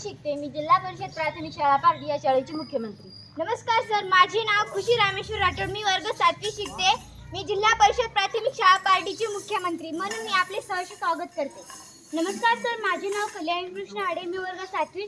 शिकते. मी जिल्हा परिषद प्राथमिक शाळा पार्टी या शाळेची मुख्यमंत्री. नमस्कार सर. माझे नाव खुशी रामेश्वर राठोड. मी वर्ग सातवी शिकते. मी जिल्हा परिषद प्राथमिक शाळा पार्टीची मुख्यमंत्री. म्हणून मी आपले सहर्ष स्वागत करते. नमस्कार सर. माझे नाव कल्याण कृष्ण आडे. मी वर्ग सातवी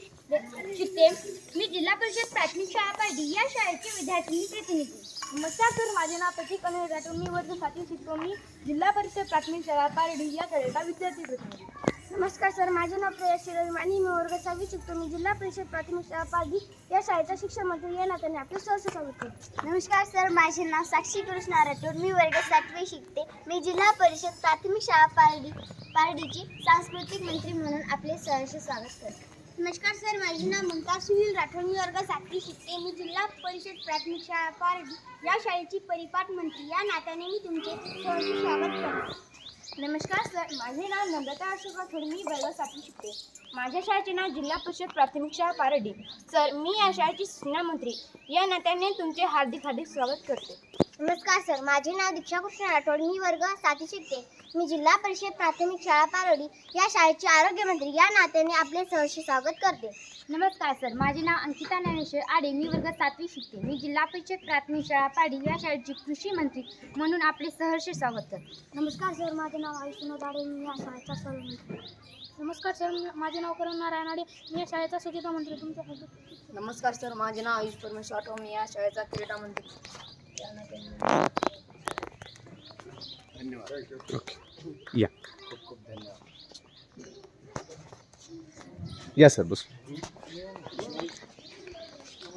शिकते. मी जिल्हा परिषद प्राथमिक शाळा पार्टी या शाळेचे विद्यार्थी प्रतिनिधी. नमस्कार सर. माझे नाव प्रतीक अनिल राठोड. मी वर्ग सातवी शिकतो. मी जिल्हा परिषद प्राथमिक शाळा पार्टी या शाळेचा विद्यार्थी प्रतिनिधी. नमस्कार सर माझे नाव प्रेयस शिरल आणि मी वर्ग सहावी शिकतो. मी जिल्हा परिषद प्राथमिक शाळा पारडी या शाळेचा शिक्षण मंत्री या नात्याने आपले स्वागत करतो. नमस्कार सर माझे नाव साक्षी कृष्णा राठोड मी वर्ग सातवी शिकते. मी जिल्हा परिषद प्राथमिक शाळा पारडी पारडीची सांस्कृतिक मंत्री म्हणून आपले सहर्ष स्वागत करतो. नमस्कार सर माझे नाव ममता सुनील राठोड. मी वर्ग सातवी शिकते. मी जिल्हा परिषद प्राथमिक शाळा पारडी या शाळेची परिपाठ मंत्री या नात्याने मी तुमचे सहर्ष स्वागत करतो. नमस्कार सर माझे नाव नम्रता अशोका राठोड मी वर्ग सातवी शिकते. माझ्या शाळेचे नाव जिल्हा परिषद प्राथमिक शाळा पारडी. सर मी या शाळेची सूचना मंत्री या नात्याने तुमचे हार्दिक हार्दिक स्वागत करते. नमस्कार सर माझे नाव दीक्षा कृष्ण राठोड मी वर्ग सातवी शिकते. मी जिल्हा परिषद प्राथमिक शाळा पारडी या शाळेचे आरोग्यमंत्री या नात्याने आपले सहर्ष स्वागत करते. नमस्कार सर माझे नाव अंकिता ज्ञानेश्वर आडे मी वर्ग सातवी शिकते. मी जिल्हा परिषद प्राथमिक शाळा पारडी या शाळेची कृषी मंत्री म्हणून आपले सहर्ष स्वागत करते. नमस्कार सर माझे नाव आयुष्यनाथ आडे मी या शाळेचा सर्वमंत्री नमस्कर सर माझे नाव करण नारायण आडे मी या शाळेचा स्वच्छता मंत्री. तुमच्या नमस्कार सर माझे नाव आयुष परमेश्वर आठव मी या शाळेचा क्रीडा मंत्री. ओके. या. या सर बस.